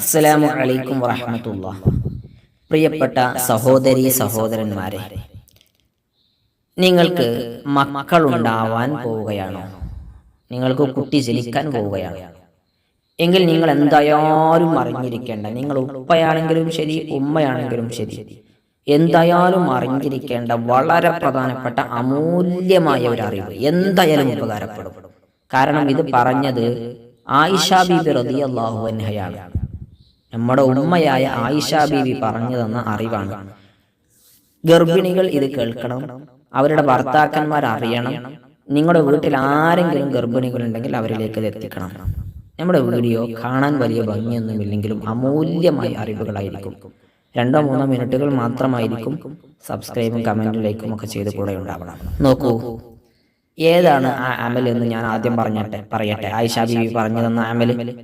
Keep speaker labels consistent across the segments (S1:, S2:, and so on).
S1: അസ്സലാമു അലൈക്കും വറഹമത്തുള്ള. പ്രിയപ്പെട്ട സഹോദരി സഹോദരന്മാരെ നിങ്ങൾക്ക് മക്കളുണ്ടാവാൻ പോവുകയാണോ? നിങ്ങൾക്ക് കുട്ടി ജനിക്കാൻ പോവുകയാണ്? എങ്കിൽ നിങ്ങൾ എന്തായാലും അറിഞ്ഞിരിക്കേണ്ട നിങ്ങൾ ഉപ്പയാണെങ്കിലും ശരി ഉമ്മയാണെങ്കിലും ശരി എന്തായാലും അറിഞ്ഞിരിക്കേണ്ട വളരെ പ്രധാനപ്പെട്ട അമൂല്യമായ ഒരു അറിവ് എന്തായാലും ഉപകാരപ്പെടും. കാരണം ഇത് പറഞ്ഞത് ആയിഷ ബീബി റളിയല്ലാഹു അൻഹയാണ്. നമ്മുടെ ഉമ്മയായ ആയിഷ ബീവി പറഞ്ഞു തന്ന അറിവാണ്. ഗർഭിണികൾ ഇത് കേൾക്കണം. അവരുടെ ഭർത്താക്കന്മാർ അറിയണം. നിങ്ങളുടെ വീട്ടിൽ ആരെങ്കിലും ഗർഭിണികൾ ഉണ്ടെങ്കിൽ അവരിലേക്ക് ഇത് എത്തിക്കണം. നമ്മുടെ വീഡിയോ കാണാൻ വലിയ ഭംഗിയൊന്നുമില്ലെങ്കിലും അമൂല്യമായ അറിവുകളായിരിക്കും. രണ്ടോ മൂന്നോ മിനിറ്റുകൾ മാത്രമായിരിക്കും സബ്സ്ക്രൈബും കമന്റും ലൈക്കും ഒക്കെ ചെയ്ത് കൂടെ ഉണ്ടാവണം. നോക്കൂ ഏതാണ് ആ അമൽ എന്ന് ഞാൻ ആദ്യം പറഞ്ഞട്ടെ പറയട്ടെ. ആയിഷ ബീവി പറഞ്ഞു തന്ന അമൽ.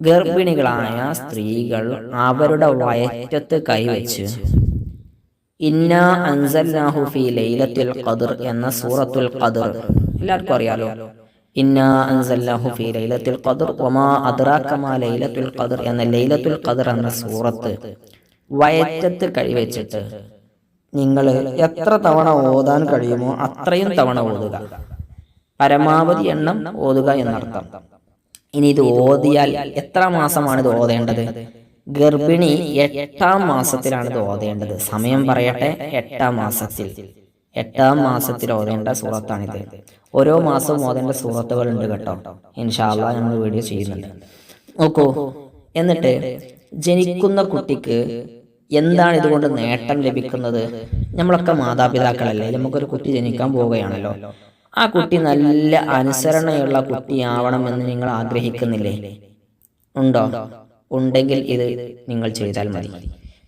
S1: ഗർഭിണികളായ സ്ത്രീകൾ അവരുടെ വയറ്റത്ത് കൈവച്ച് ഇന്ന അൻസൽനാഹു ഫി ലൈലത്തുൽ ഖദർ എന്ന സൂറത്തുൽ ഖദർ. എല്ലാവർക്കും അറിയാലോ? ഇന്ന അൻസൽനാഹു ഫി ലൈലത്തുൽ ഖദർ വമാ അദ്റാക മാ ലൈലത്തുൽ ഖദർ എന്ന ലൈലത്തുൽ ഖദർ എന്ന സൂറത്ത് വയറ്റത്ത് കൈവച്ചിട്ട് നിങ്ങൾ എത്ര തവണ ഓതാൻ കഴിയുമോ അത്രയും തവണ ഓതുക. പരമാവധി എണ്ണം ഓതുക എന്നർത്ഥം. ഇനി ഇത് ഓതിയാൽ എത്ര മാസമാണ് ഇത് ഓതേണ്ടത്? ഗർഭിണി എട്ടാം മാസത്തിലാണ് ഇത് ഓതേണ്ടത്. സമയം പറയട്ടെ എട്ടാം മാസത്തിൽ. എട്ടാം മാസത്തിൽ ഓതേണ്ട സൂറത്താണിത് ഓരോ മാസവും ഓതേണ്ട സൂറത്തുകൾ ഉണ്ട് കേട്ടോ. ഇൻഷാല്ല നമ്മൾ വീഡിയോ ചെയ്യുന്നുണ്ട്. നോക്കൂ. എന്നിട്ട് ജനിക്കുന്ന കുട്ടിക്ക് എന്താണ് ഇതുകൊണ്ട് നേട്ടം ലഭിക്കുന്നത്? നമ്മളൊക്കെ മാതാപിതാക്കളല്ലേ? നമുക്കൊരു കുട്ടി ജനിക്കാൻ പോവുകയാണല്ലോ. ആ കുട്ടി നല്ല അനുസരണയുള്ള കുട്ടിയാവണമെന്ന് നിങ്ങൾ ആഗ്രഹിക്കുന്നില്ലേ? ഉണ്ടോ? ഉണ്ടെങ്കിൽ ഇത് നിങ്ങൾ ചെയ്താൽ മതി.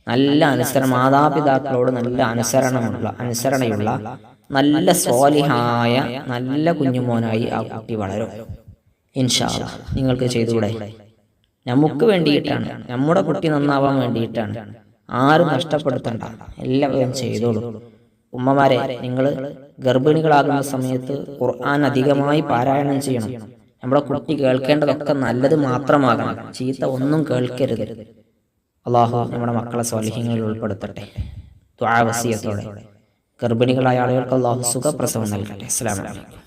S1: നല്ല അനുസരണം മാതാപിതാക്കളോട് നല്ല അനുസരണമുള്ള അനുസരണയുള്ള നല്ല സ്വാലിഹായ നല്ല കുഞ്ഞുമോനായി ആ കുട്ടി വളരും. ഇൻഷാ നിങ്ങൾക്ക് ചെയ്തുകൂടെ? നമുക്ക് വേണ്ടിയിട്ടാണ്. നമ്മുടെ കുട്ടി നന്നാവാൻ വേണ്ടിയിട്ടാണ്. ആരും നഷ്ടപ്പെടുത്തണ്ട. എല്ലാവരും ചെയ്തോളൂ. ഉമ്മമാരെ നിങ്ങൾ ഗർഭിണികളാകുന്ന സമയത്ത് ഖുർആൻ അധികമായി പാരായണം ചെയ്യണം. നമ്മുടെ കുട്ടി കേൾക്കേണ്ടതൊക്കെ നല്ലത് മാത്രമാകണം. ചീത്ത ഒന്നും കേൾക്കരുത്. അള്ളാഹു നമ്മുടെ മക്കളെ സ്വാലിഹ്യങ്ങളിൽ ഉൾപ്പെടുത്തട്ടെ. ദ്വാവസീയത്തോടെ ഗർഭിണികളായ ആളുകൾക്ക് അള്ളാഹു സുഖപ്രസവം നൽകട്ടെ. അസ്സലാമു അലൈക്കും.